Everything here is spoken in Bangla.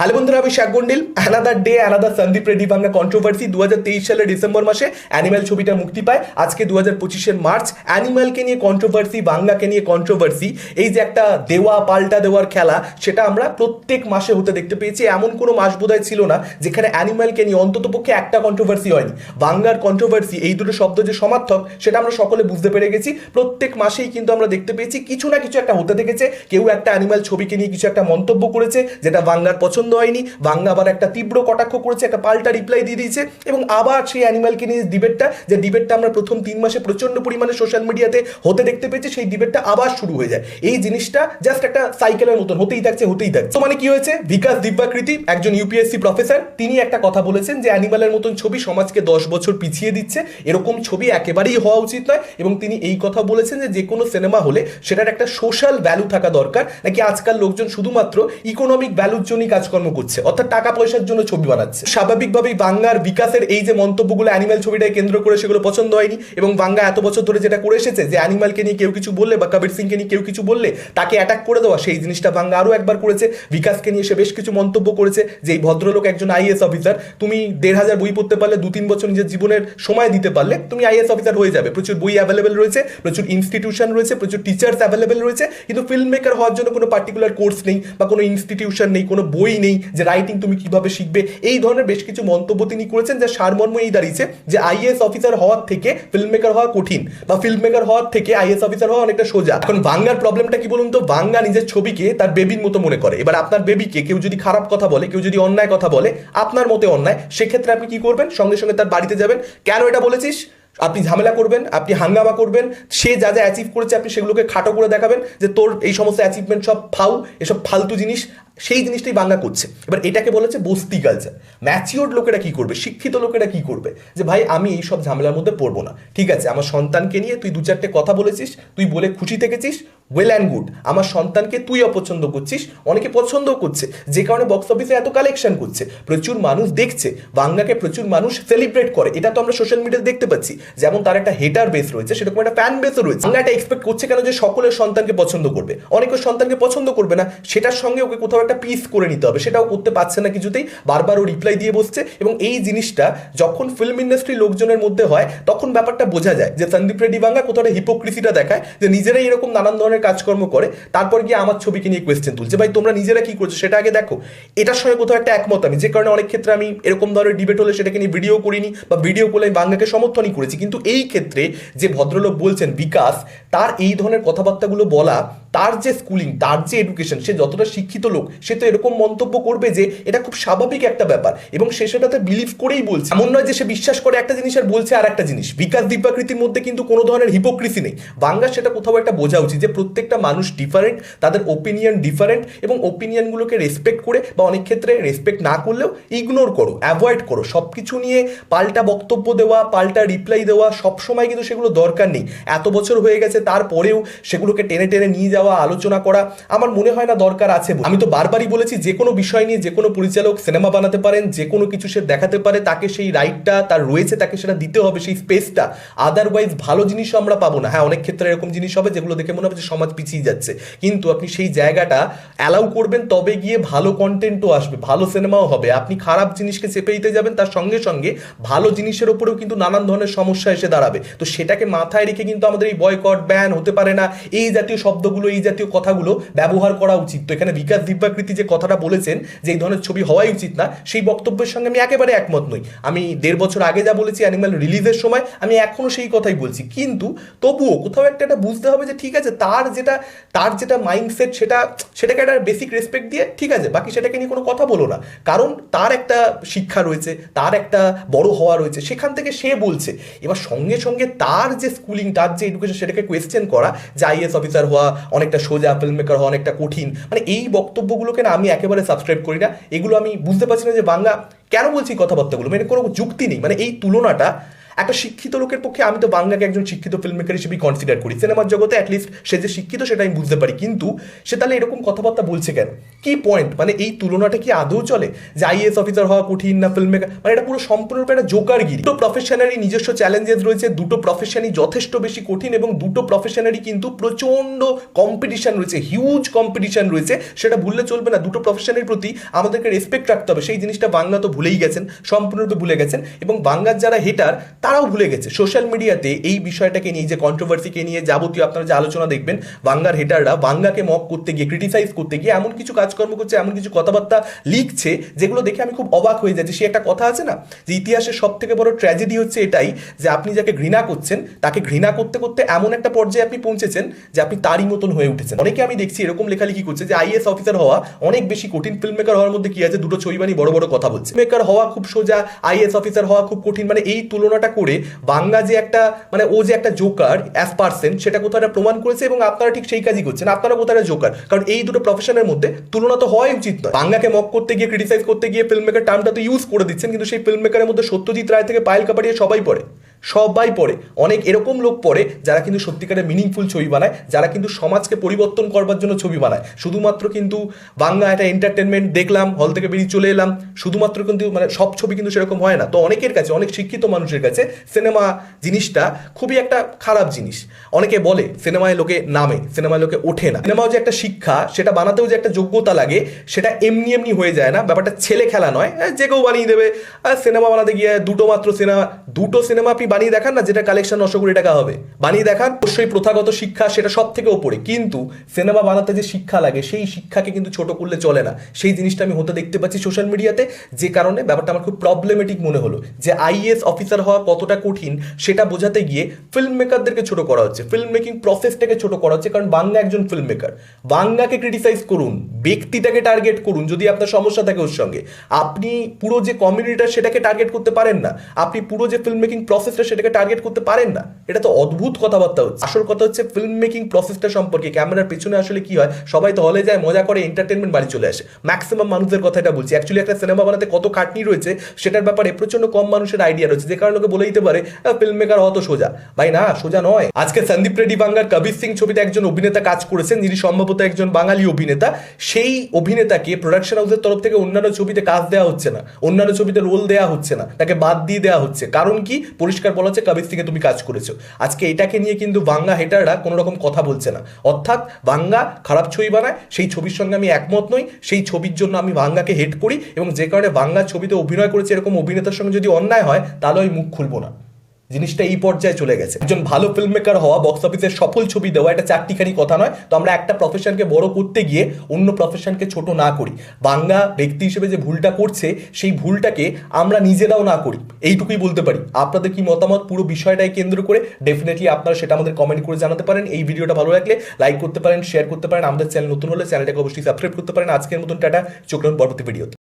হ্যালো বন্ধুরা, আমি Shak Gondil. Another day another Sandeep Reddy Bangla controversy দু হাজার তেইশ সালের ডিসেম্বর মাসে অ্যানিম্যাল ছবিটা মুক্তি পায়। আজকে দু হাজার মার্চ। অ্যানিম্যালকে নিয়ে কন্ট্রোভার্সি বাংলাকে নিয়ে কন্ট্রোভার্সি এই যে একটা দেওয়া, পাল্টা দেওয়ার খেলা, সেটা আমরা প্রত্যেক মাসে হতে দেখতে পেয়েছি। এমন কোনো মাস বোধহয় ছিল না যেখানে অ্যানিম্যালকে নিয়ে অন্তত পক্ষে একটা কন্ট্রোভার্সি হয়নি। বাংলার কন্ট্রোভার্সি এই দুটো শব্দ যে সমার্থক, সেটা আমরা সকলে বুঝতে পেরে গেছি। প্রত্যেক মাসেই কিন্তু আমরা দেখতে পেয়েছি কিছু না কিছু একটা হতে দেখেছে। কেউ একটা অ্যানিম্যাল ছবিকে নিয়ে কিছু একটা মন্তব্য করেছে, যেটা বাংলার পছন্দ হয়নি। বাংলা আবার একটা তীব্র কটাক্ষ করেছে, একটা পাল্টা রিপ্লাই দিয়ে দিয়েছে এবং আবার সেই অ্যানিম্যালকে নিয়ে ডিবেটটা যে ডিবেটটা আমরা প্রথম তিন মাসে প্রচণ্ড পরিমাণে সোশ্যাল মিডিয়াতে হতে দেখতে পেয়েছি, সেই ডিবেটটা আবার শুরু হয়ে যায়। এই জিনিসটা জাস্ট একটা সাইকেলের মতন, হতেই থাকছে হতেই থাকছে। তো মানে কি হয়েছে? বিকাশ দিব্যাকৃতি, একজন ইউপিএসসি প্রফেসর তিনি একটা কথা বলেছেন যে অ্যানিম্যালের মতন ছবি সমাজকে দশ বছর পিছিয়ে দিচ্ছে, এরকম ছবি একেবারেই হওয়া উচিত নয় এবং তিনি এই কথা বলেছেন যে যে কোনো সিনেমা হলে সেটার একটা সোশ্যাল ভ্যালু থাকা দরকার, নাকি আজকাল লোকজন শুধুমাত্র ইকোনমিক ভ্যালুর জন্যই কাজকর্ম করছে, অর্থাৎ টাকা পয়সার জন্য ছবি বানাচ্ছে। স্বাভাবিকভাবেই বাংলার বিকাশের এই যে মন্তব্যগুলো অ্যানিম্যাল ছবিটাকে কেন্দ্র করে সেগুলো পছন্দ হয়নি এবং বাংলা এত বছর ধরে যেটা করে এসেছে যে অ্যানিম্যালকে নিয়ে কেউ কিছু বললে বা কবির সিংকে নিয়ে কেউ কিছু বললে তাকে অ্যাটাক করে দেওয়া, সেই জিনিসটা বাংলা আরও একবার করেছে। বিকাশকে নিয়ে সে বেশ কিছু মন্তব্য করেছে যে এই ভদ্রলোক একজন আইএস অফিসার তুমি দেড় হাজার বই পড়তে পারলে, দু তিন বছর নিজের জীবনের সময় দিতে পারলে, তুমি আইএস অফিসার হয়ে যাবে। প্রচুর বই অ্যাভেলেবেল রয়েছে, প্রচুর ইনস্টিটিউশন রয়েছে, প্রচুর টিচার্স অ্যাভেলেবেল রয়েছে, কিন্তু ফিল্ম মেকার হওয়ার জন্য কোনো পার্টিকুলার কোর্স নেই বা কোনো ইনস্টিটিউশন নেই, কোনো বই নেই। যে রাইটিং তুমি কীভাবে শিখবে। এই ধরনের বেশ কিছু মন্তব্য তিনি করেছেন যা সারমর্ম এই দাঁড়িয়েছে যে আইএস অফিসার হওয়ার থেকে ফিল্ম মেকার হওয়া কঠিন বা ফিল্ম মেকার হওয়ার থেকে আইএস অফিসার হওয়া অনেকটা সোজা। এখন বাংলার প্রবলেমটা কি বলুন তো? বাংলা নিজের ছবিকে তার বেবির মতো মনে করে। এবার আপনার বেবিকে কেউ যদি খারাপ কথা বলে, কেউ যদি অন্যায় কথা বলে, আপনার মতে অন্যায়, সেক্ষেত্রে আপনি কি করবেন? সঙ্গে সঙ্গে তার বাড়িতে যাবেন। কেন এটা বলেছিস? আপনি ঝামেলা করবেন, আপনি হাঙ্গামা করবেন, সে যা যা অ্যাচিভ করেছে আপনি সেগুলোকে খাটো করে দেখাবেন যে তোর এই সমস্ত অ্যাচিভমেন্ট সব ফাউ, এসব ফালতু জিনিস সেই জিনিসটাই বাংলা করছে। এবার এটাকে বলেছে বস্তি কালচার ম্যাচিওর লোকেরা কি করবে? শিক্ষিত লোকেরা কি করবে? যে ভাই, আমি এই সব ঝামেলার মধ্যে পড়ব না। ঠিক আছে, আমার সন্তানকে নিয়ে তুই দু চারটে কথা বলেছিস, তুই বলে খুশি থেকেছিস ওয়েল অ্যান্ড গুড আমার সন্তানকে তুই অপছন্দ করছিস, অনেকে পছন্দও করছে। যে কারণে বক্স অফিসে এত কালেকশন করছে। প্রচুর মানুষ দেখছে। বাংলাকে প্রচুর মানুষ সেলিব্রেট করে। এটা তো আমরা সোশ্যাল মিডিয়াতে দেখতে পাচ্ছি। যেমন তার একটা হেটার বেস রয়েছে, সেরকম একটা ফ্যান বেসও রয়েছে। বাংলা এটা এক্সপেক্ট করছে কেন যে সকলের সন্তানকে পছন্দ করবে? অনেকের সন্তানকে পছন্দ করবে না। সেটার সঙ্গে ওকে কোথাও একটা পিস করে নিতে হবে। সেটাও করতে পারছে না কিছুতেই। বারবার ও রিপ্লাই দিয়ে বসছে এবং এই জিনিসটা যখন ফিল্ম ইন্ডাস্ট্রি লোকজনের মধ্যে হয়, তখন ব্যাপারটা বোঝা যায় যে সন্দীপ রেড্ডি বাংলা কোথাও হিপোক্রিসিটা দেখায় যে নিজেরাই এরকম নানান ধরনের কাজকর্ম করে, তারপর গিয়ে আমার ছবিকে নিয়ে কোয়েশ্চেন তুলছে। ভাই, তোমরা নিজেরা কি করছ? সেটা আগে দেখো। এটার সঙ্গে কোথাও একটা একমত আমি। যে কারণে অনেক ক্ষেত্রে আমি এরকম ধরনের ডিবেট হলে সেটাকে নিয়ে ভিডিও করিনি বা ভিডিও করলে আমি বাংলাকে সমর্থনই করেছি। কিন্তু এই ক্ষেত্রে যে ভদ্রলোক বলছেন বিকাশ, তার এই ধরনের কথাবার্তাগুলো বলা তার যে স্কুলিং তার যে এডুকেশন সে যতটা শিক্ষিত লোক, সে তো এরকম মন্তব্য করবে যে এটা খুব স্বাভাবিক একটা ব্যাপার। এবং সে সেটাতে বিলিভ করেই বলছে। এমন নয় যে সে বিশ্বাস করে একটা জিনিস আর বলছে আর একটা জিনিস। বিকাশ দিব্যাকৃতির মধ্যে কিন্তু কোনো ধরনের হিপোক্রিসি নেই। বাংলা সেটা কোথাও একটা বোঝা উচিত যে প্রত্যেকটা মানুষ ডিফারেন্ট তাদের ওপিনিয়ন ডিফারেন্ট এবং ওপিনিয়নগুলোকে রেসপেক্ট করে বা অনেক ক্ষেত্রে রেসপেক্ট না করলেও ইগনোর করো অ্যাভয়েড করো। সব কিছু নিয়ে পাল্টা বক্তব্য দেওয়া, পাল্টা রিপ্লাই দেওয়া সবসময় কিন্তু সেগুলো দরকার নেই। এত বছর হয়ে গেছে, তারপরেও সেগুলোকে টেনে টেনে নিয়ে যাওয়া, আলোচনা করা, আমার মনে হয় না দরকার আছে আমি তো বারবারই বলেছি, যে কোনো বিষয় নিয়ে যে কোনো পরিচালক সিনেমা বানাতে পারেন, যে কোনো কিছু সে দেখাতে পারে, তাকে সেই রাইটটা তার রয়েছে, তাকে সেটা দিতে হবে, সেই স্পেসটা আদারওয়াইজ ভালো জিনিসও আমরা পাবো না। হ্যাঁ অনেক ক্ষেত্রে এরকম জিনিস হবে, যেগুলো দেখে মনে হবে যে সমাজ পিছিয়ে যাচ্ছে। কিন্তু আপনি সেই জায়গাটা অ্যালাউ করবেন, তবে গিয়ে ভালো কন্টেন্টও আসবে, ভালো সিনেমাও হবে। আপনি খারাপ জিনিসকে চেপে দিতে যাবেন, তার সঙ্গে সঙ্গে ভালো জিনিসের ওপরেও কিন্তু নানান ধরনের সমস্যা এসে দাঁড়াবে। তো সেটাকে মাথায় রেখে কিন্তু আমাদের এই বয়কট ব্যান হতে পারে না। এই জাতীয় শব্দগুলো এই জাতীয় কথাগুলো ব্যবহার করা উচিত। তো এখানে বিকাশ দিব্যাকৃতি যে কথাটা বলেছেন, যে এই ধরনের ছবি হওয়াই উচিত না, সেই বক্তব্যের সঙ্গে আমি একেবারে একমত নই। আমি দেড় বছর আগে যা বলেছি অ্যানিমাল রিলিজের সময়, আমি এখনও সেই কথাই বলছি। কিন্তু তবুও কোথাও একটা এটা বুঝতে হবে যে ঠিক আছে, তার যেটা তার যেটা মাইন্ডসেট সেটা, সেটাকে একটা বেসিক রেসপেক্ট দিয়ে ঠিক আছে, বাকি সেটাকে নিয়ে কোনো কথা বলো না। কারণ তার একটা শিক্ষা রয়েছে, তার একটা বড় হওয়া রয়েছে, সেখান থেকে সে বলছে। এবার সঙ্গে সঙ্গে তার যে স্কুলিং তার যে এডুকেশন সেটাকে কোয়েশ্চেন করা, যে আইএস অফিসার হওয়া অনেকটা সোজা ফিল্ম মেকার হওয়া অনেকটা কঠিন। মানে এই বক্তব্যগুলোকে না আমি একেবারে সাবস্ক্রাইব করি না। এগুলো আমি বুঝতে পারছি না যে বাংলা কেন বলছি কথাবার্তাগুলো? মানে কোনো যুক্তি নেই। মানে এই তুলনাটা একটা শিক্ষিত লোকের পক্ষে আমি তো বাংলাকে একজন শিক্ষিত ফিল্ম মেকার হিসেবেই কনসিডার করি। সিনেমার জগতে অ্যাটলিস্ট সে যে শিক্ষিত সেটা আমি বুঝতে পারি। কিন্তু সে তাহলে এরকম কথাবার্তা বলছে কেন? কি পয়েন্ট মানে এই তুলনাটা কি আদৌ চলে? যে আইএস অফিসার হওয়া কঠিন না ফিল্ম মেকার মানে এটা পুরো সম্পূর্ণরূপে একটা জোকারগিরি। দুটো প্রফেশনারই নিজস্ব চ্যালেঞ্জেস রয়েছে, দুটো প্রফেশনই যথেষ্ট বেশি কঠিন এবং দুটো প্রফেশনারই কিন্তু প্রচণ্ড কম্পিটিশন রয়েছে হিউজ কম্পিটিশন রয়েছে। সেটা ভুললে চলবে না। দুটো প্রফেশনের প্রতি আমাদেরকে রেসপেক্ট রাখতে হবে। সেই জিনিসটা বাংলা তো ভুলেই গেছেন, সম্পূর্ণরূপে ভুলে গেছেন। এবং বাংলার যারা হেটার তারাও ভুলে গেছে। সোশ্যাল মিডিয়াতে এই বিষয়টাকে নিয়ে যে কন্ট্রোভার্সিকে নিয়ে যাবতীয় আপনারা যে আলোচনা দেখবেন, বাংলার হেটাররা বাংলাকে মক করতে গিয়ে ক্রিটিসাইজ করতে গিয়ে এমন কিছু কাজকর্ম করছে, এমন কিছু কথাবার্তা লিখছে, যেগুলো দেখে আমি খুব অবাক হয়ে যাচ্ছি। সে একটা কথা আছে না? যে ইতিহাসের সব থেকে বড় ট্র্যাজেডি হচ্ছে এটাই যে আপনি যাকে ঘৃণা করছেন, তাকে ঘৃণা করতে করতে এমন একটা পর্যায়ে আপনি পৌঁছেছেন যে আপনি তারই মতন হয়ে উঠেছেন। অনেকে আমি দেখছি এরকম লেখালেখি করছে যে আইএস অফিসার হওয়া অনেক বেশি কঠিন ফিল্ম মেকার হওয়ার মধ্যে কি আছে? দুটো ছইবানি বড় বড় কথা বলছে। মেকার হওয়া খুব সোজা আইএস অফিসার হওয়া খুব কঠিন। মানে এই তুলনাটা করে বাংলা যে একটা মানে ও যে একটা জোকার অ্যাজ পার্সেন সেটা কোথাও প্রমাণ করেছে এবং আপনারা ঠিক সেই কাজই করছেন। আপনারা একটা জোকার কারণ এই দুটো প্রফেশনের মধ্যে তুলনা তো হওয়াই উচিত নয়। বাংলাকে মক করতে গিয়ে ক্রিটিসাইজ করতে গিয়ে ফিল্ম মেকার টার্মটা তো ইউজ করে দিচ্ছেন, কিন্তু সেই ফিল্ম মেকারের মধ্যে সত্যজিৎ রায় থেকে পায়েল কাপাড়িয়ে সবাই পড়ে। সবাই পড়ে। অনেক এরকম লোক পড়ে যারা কিন্তু সত্যিকারের মিনিংফুল ছবি বানায় যারা কিন্তু সমাজকে পরিবর্তন করবার জন্য ছবি বানায়। শুধুমাত্র কিন্তু বাংলা একটা এন্টারটেনমেন্ট দেখলাম হল থেকে বেরিয়ে চলে এলাম শুধুমাত্র কিন্তু মানে সব ছবি কিন্তু সেরকম হয় না। তো অনেকের কাছে অনেক শিক্ষিত মানুষের কাছে সিনেমা জিনিসটা খুবই একটা খারাপ জিনিস। অনেকে বলে সিনেমায় লোকে নামে সিনেমায় লোকে ওঠে না। সিনেমাও যে একটা শিক্ষা সেটা বানাতেও যে একটা যোগ্যতা লাগে সেটা এমনি এমনি হয়ে যায় না। ব্যাপারটা ছেলে খেলা নয় হ্যাঁ, যে কেউ বানিয়ে দেবে। আর সিনেমা বানাতে গিয়ে দুটো মাত্র সিনেমা দুটো সিনেমা আপনি বানিয়ে দেখান না যেটা কালেকশন নশো কোটি টাকা হবে। বানিয়ে দেখান, অবশ্যই প্রথাগত শিক্ষা সেটা সব থেকে ওপরে কিন্তু সিনেমা বানাতে যে শিক্ষা লাগে, সেই শিক্ষাকে কিন্তু ছোট করলে চলে না। সেই জিনিসটা আমি হতে দেখতে পাচ্ছি সোশ্যাল মিডিয়াতে যে কারণে ব্যাপারটা আমার খুব প্রবলেমেটিক মনে হলো। যে আইএস অফিসার হওয়া কতটা কঠিন, সেটা বোঝাতে গিয়ে ফিল্ম মেকারদেরকে ছোট করা হচ্ছে। ফিল্ম মেকিং প্রসেসটাকে ছোট করা হচ্ছে, কারণ বাংলা একজন ফিল্ম মেকার বাংলাকে ক্রিটিসাইজ করুন, ব্যক্তিটাকে টার্গেট করুন, যদি আপনার সমস্যা থাকে ওর সঙ্গে। আপনি পুরো যে কমিউনিটিটা সেটাকে টার্গেট করতে পারেন না। আপনি পুরো যে ফিল্ম মেকিং প্রসেসটা সেটাকে টার্গেট করতে পারেন না। এটা তো অদ্ভুত কথাবার্তা হচ্ছে। আসল কথা হচ্ছে ফিল্ম মেকিং প্রসেসটা সম্পর্কে ক্যামেরার পেছনে আসলে কি হয়? সবাই তো হলে যায়, মজা করে এন্টারটেনমেন্ট বাড়ি চলে আসে। ম্যাক্সিমাম মানুষদের কথা এটা বলছি। অ্যাকচুয়ালি একটা সিনেমা বানাতে কত খাটনি রয়েছে, সেটার ব্যাপারে প্রচণ্ড কম মানুষের আইডিয়া রয়েছে। যে কারণে লোকে বলে দিতে পারে ফিল্ম মেকার হতো সোজা। ভাই, না, সোজা নয়। আজকে সন্দীপ রেড্ডি বাংলার কবির সিং ছবিতে একজন অভিনেতা কাজ করেছেন, যিনি সম্ভবত একজন বাঙালি অভিনেতা। সেই অভিনেতাকে প্রোডাকশন হাউসের তরফ থেকে অন্যান্য ছবিতে কাজ দেওয়া হচ্ছে না। অন্যান্য ছবিতে রোল দেওয়া হচ্ছে না। তাকে বাদ দিয়ে দেওয়া হচ্ছে। কারণ কি? পরিষ্কার বলা হচ্ছে কবির সিংয়ে তুমি কাজ করেছ। আজকে এটাকে নিয়ে কিন্তু বাংলা হেটাররা কোনো রকম কথা বলছে না। অর্থাৎ বাংলা খারাপ ছবি বানায়, সেই ছবির সঙ্গে আমি একমত নই, সেই ছবির জন্য আমি বাংলাকে হেট করি এবং যে কারণে বাংলা ছবিতে অভিনয় করেছে এরকম অভিনেতার সঙ্গে যদি অন্যায় হয়, তাহলে আমি মুখ খুলবো না। জিনিসটা এই পর্যায়ে চলে গেছে। একজন ভালো ফিল্ম মেকার হওয়া বক্স অফিসের সফল ছবি দেওয়া, এটা চারটিখানি কথা নয়। তো আমরা একটা প্রফেশনকে বড় করতে গিয়ে অন্য প্রফেশনকে ছোট না করি। বাংলা ব্যক্তি হিসেবে যে ভুলটা করছে, সেই ভুলটাকে আমরা নিজেরাও না করি। এইটুকুই বলতে পারি। আপনাদের কি মতামত? পুরো বিষয়টাই কেন্দ্র করে ডেফিনেটলি আপনারা সেটা আমাদের কমেন্ট করে জানাতে পারেন। এই ভিডিওটা ভালো লাগলে লাইক করতে পারেন শেয়ার করতে পারেন। আমাদের চ্যানেল নতুন হলে চ্যানেলটাকে অবশ্যই সাবস্ক্রাইব করতে পারেন। আজকের মতন টাটা। চোখ পরবর্তী ভিডিওতে